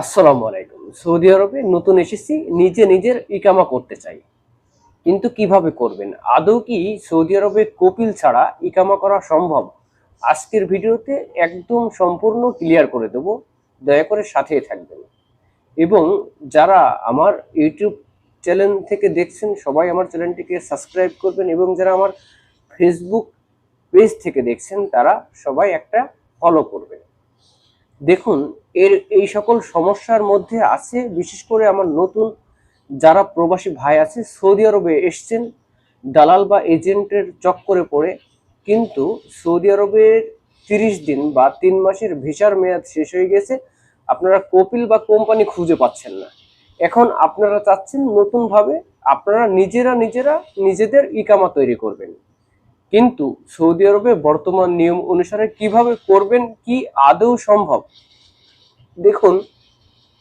আসসালামু আলাইকুম। সৌদি আরবে নতুন এসেছি, নিজে নিজের ইকামা করতে চাই। কিন্তু কীভাবে করবেন? আদৌ কি সৌদি আরবে কপিল ছাড়া ইকামা করা সম্ভব? আজকের ভিডিওতে একদম সম্পূর্ণ ক্লিয়ার করে দেব। দয়া করে সাথেই থাকবেন। এবং যারা আমার ইউটিউব চ্যানেল থেকে দেখছেন, সবাই আমার চ্যানেলটিকে সাবস্ক্রাইব করবেন এবং যারা আমার ফেসবুক পেজ থেকে দেখছেন, তারা সবাই একটা ফলো করবেন। দেখুন, এর এই সকল সমস্যার মধ্যে আছে, বিশেষ করে আমার নতুন যারা প্রবাসী ভাই আছে, সৌদি আরবে এসছেন, দালাল বা এজেন্টের চক্করে পড়ে। কিন্তু সৌদি আরবের তিরিশ দিন বা তিন মাসের ভিসার মেয়াদ শেষ হয়ে গেছে, আপনারা কপিল বা কোম্পানি খুঁজে পাচ্ছেন না। এখন আপনারা চাচ্ছেন নতুনভাবে আপনারা নিজেরা নিজেরা নিজেদের ইকামা তৈরি করবেন। কিন্তু সৌদি আরবে বর্তমান নিয়ম অনুসারে কীভাবে করবেন, কি আদৌ সম্ভব? দেখুন,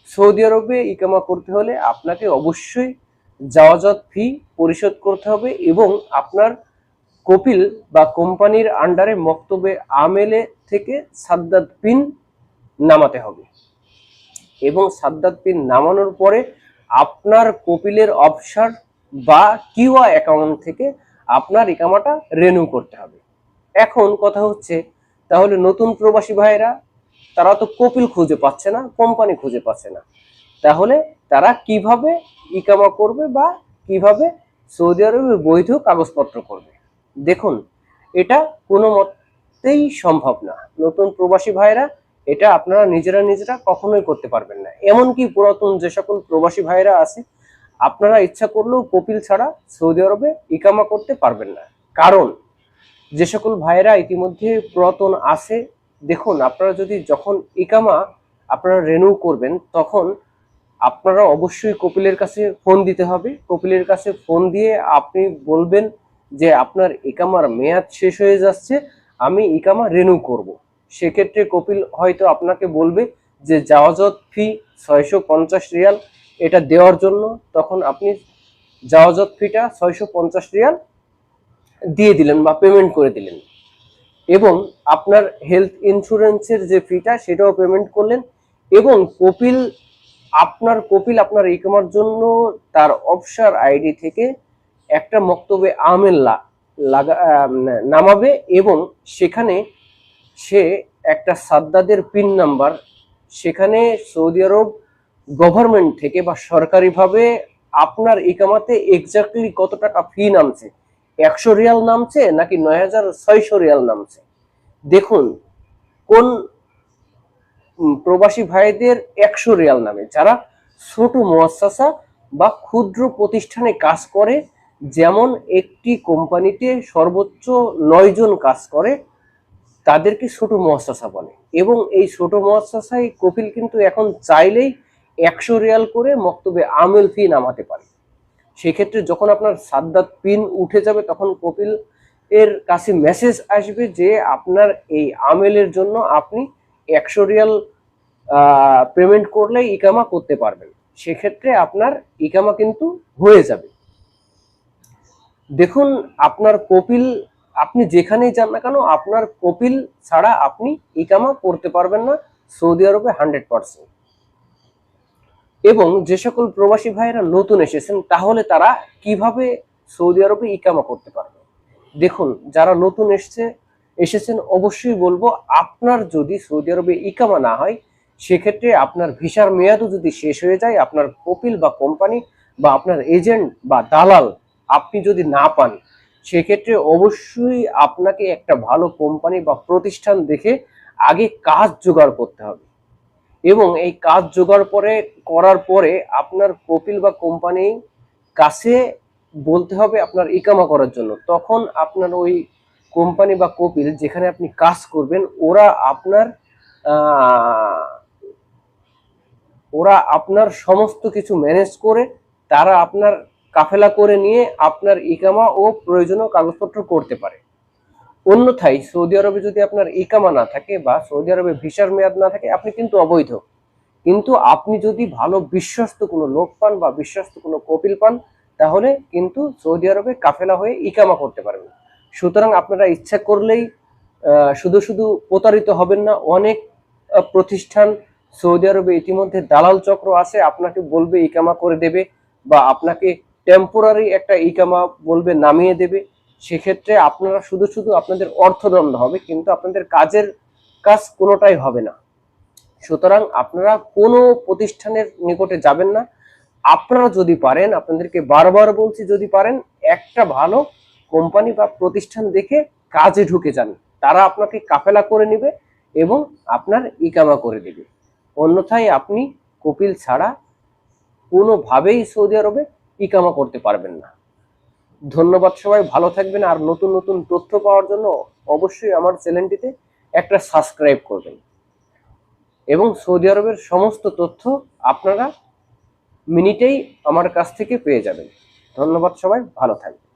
সৌদি আরবে ইকামা করতে হলে আপনাকে অবশ্যই যাওয়াজাত ফি পরিশোধ করতে হবে এবং আপনার কপিল বা কোম্পানির আন্ডারে মক্তবে আমেলে থেকে সাদ্দাত পিন নামাতে হবে। এবং সাদ্দাত পিন নামানোর পরে আপনার কপিলের অফসার বা কিউআ অ্যাকাউন্ট থেকে আপনার ইকামাটা রেনিউ করতে হবে। এখন কথা হচ্ছে, তাহলে নতুন প্রবাসী ভাইয়েরা, তারা তো কপিল খুঁজে পাচ্ছে না, কোম্পানি খুঁজে পাচ্ছে না। তাহলে তারা কীভাবে ইকামা করবে বা কীভাবে সৌদি আরবে বৈধ কাগজপত্র করবে? দেখুন, এটা কোনো মতেই সম্ভব না। নতুন প্রবাসী ভাইরা এটা আপনারা নিজেরা নিজেরা কখনোই করতে পারবেন না। এমনকি পুরাতন যে সকল প্রবাসী ভাইরা আছে আপনারা ইচ্ছা করলেও কপিল ছাড়া সৌদি আরবে ইকামা করতে পারবেন না কারণ যে সকল ভাইরা ইতিমধ্যে পুরাতন আছে, দেখুন, আপনারা যদি যখন ইকামা আপনারা রেনিউ করবেন, তখন আপনারা অবশ্যই কপিলের কাছে ফোন দিতে হবে কপিলের কাছে ফোন দিয়ে আপনি বলবেন যে, আপনার ইকামার মেয়াদ শেষ হয়ে যাচ্ছে, আমি ইকামা রেনিউ করব। সেক্ষেত্রে কপিল হয়তো আপনাকে বলবে যে যাওয়াজত ফি ছয়শো পঞ্চাশ রিয়াল এটা দেওয়ার জন্য তখন আপনি যাওয়াজত ফিটা ছয়শো পঞ্চাশ রিয়াল দিয়ে দিলেন বা পেমেন্ট করে দিলেন। এবং আপনার হেলথ ইন্স্যুরেন্সের যে ফিটা সেটাও পেমেন্ট করলেন এবং কপিল, আপনার কপিল আপনার ইকমার জন্য তার অফসার আইডি থেকে একটা মক্তবে আমেল্লা লাগা নামাবে এবং সেখানে সে একটা সাদ্দাদের পিন নাম্বার সেখানে সৌদি আরব গভর্নমেন্ট থেকে বা সরকারিভাবে আপনার ইকামাতে এক্স্যাক্টলি কত টাকা ফি নামছে? একশো রিয়াল নামছে নাকি নয় হাজার ছয়শো রিয়াল নামছে? দেখুন, কোন প্রবাসী ভাইদের একশো রিয়াল নামে, যারা ছোট মোয়াসাসা বা ক্ষুদ্র প্রতিষ্ঠানে কাজ করে, যেমন একটি কোম্পানিতে সর্বোচ্চ নয় জন কাজ করে, তাদেরকে ছোট মোয়াসাসা বলে। এবং এই ছোট মোয়াসাসায় কপিল কিন্তু এখন চাইলেই একশো রিয়াল করে মক্তবে আমেল ফি নামাতে পারে। সেক্ষেত্রে যখন আপনার সাদ্দাত পিন উঠে যাবে, তখন কপিল এর কাছে মেসেজ আসবে যে, আপনার এই আমেলের জন্য আপনি একশো রিয়াল পেমেন্ট করলে ইকামা করতে পারবেন। সেক্ষেত্রে আপনার ইকামা কিন্তু হয়ে যাবে। দেখুন, আপনার কপিল, আপনি যেখানেই যান না কেন, আপনার কপিল ছাড়া আপনি ইকামা করতে পারবেন না সৌদি আরবে হান্ড্রেড পার্সেন্ট এবং যে সকল প্রবাসী ভাইয়েরা নতুন এসেছেন, তাহলে তারা কীভাবে সৌদি আরবে ইকামা করতে পারবে? দেখুন, যারা নতুন এসছে, এসেছেন, অবশ্যই বলব, আপনার যদি সৌদি আরবে ইকামা না হয়, সেক্ষেত্রে আপনার ভিসার মেয়াদও যদি শেষ হয়ে যায়, আপনার কপিল বা কোম্পানি বা আপনার এজেন্ট বা দালাল আপনি যদি না পান, সেক্ষেত্রে অবশ্যই আপনাকে একটা ভালো কোম্পানি বা প্রতিষ্ঠান দেখে আগে কাজ জোগাড় করতে হবে। এবং এই কাজ জোগাড় পরে, করার পরে আপনার কপিল বা কোম্পানি কাছে বলতে হবে আপনার ইকামা করার জন্য। তখন আপনার ওই কোম্পানি বা কপিল যেখানে আপনি কাজ করবেন, ওরা আপনার ওরা আপনার সমস্ত কিছু ম্যানেজ করে, তারা আপনার কাফেলা করে নিয়ে আপনার ইকামা ও প্রয়োজনীয় কাগজপত্র করতে পারে। অন্যথায় সৌদি আরবে যদি আপনার ইকামা না থাকে বা সৌদি আরবে ভিসার মেয়াদ না থাকে, আপনি কিন্তু অবৈধ। কিন্তু আপনি যদি ভালো বিশ্বস্ত কোনো লোক পান বা বিশ্বস্ত কোনো কপিল পান, তাহলে কিন্তু সৌদি আরবে কাফেলা হয়ে ইকামা করতে পারবেন। সুতরাং আপনারা ইচ্ছা করলেই শুধু শুধু প্রতারিত হবেন না, অনেক প্রতিষ্ঠান সৌদি আরবে ইতিমধ্যে দালাল চক্র আছে, আপনাকে বলবে ইকামা করে দেবে বা আপনাকে টেম্পোরারি একটা ইকামা বলবে নামিয়ে দেবে। সেক্ষেত্রে আপনারা শুধু শুধু আপনাদের অর্থদণ্ড হবে, কিন্তু আপনাদের কাজের কাজ কোনোটাই হবে না। সুতরাং আপনারা কোনো প্রতিষ্ঠানের নিকটে যাবেন না। আপনারা যদি পারেন, আপনাদেরকে বারবার বলছি, যদি পারেন, একটা ভালো কোম্পানি বা প্রতিষ্ঠান দেখে কাজে ঢুকে যান। তারা আপনাকে কাফেলা করে নেবে এবং আপনার ইকামা করে দেবে। অন্যথায় আপনি কপিল ছাড়া কোনোভাবেই সৌদি আরবে ইকামা করতে পারবেন না। ধন্যবাদ সবাই, ভালো থাকবেন আর নতুন নতুন তথ্য পাওয়ার জন্য অবশ্যই আমার চ্যানেলটিতে একটা সাবস্ক্রাইব করবেন। এবং সৌদি আরবের সমস্ত তথ্য আপনারা মিনিটেই আমার কাছ থেকে পেয়ে যাবেন। ধন্যবাদ সবাই, ভালো থাকবেন।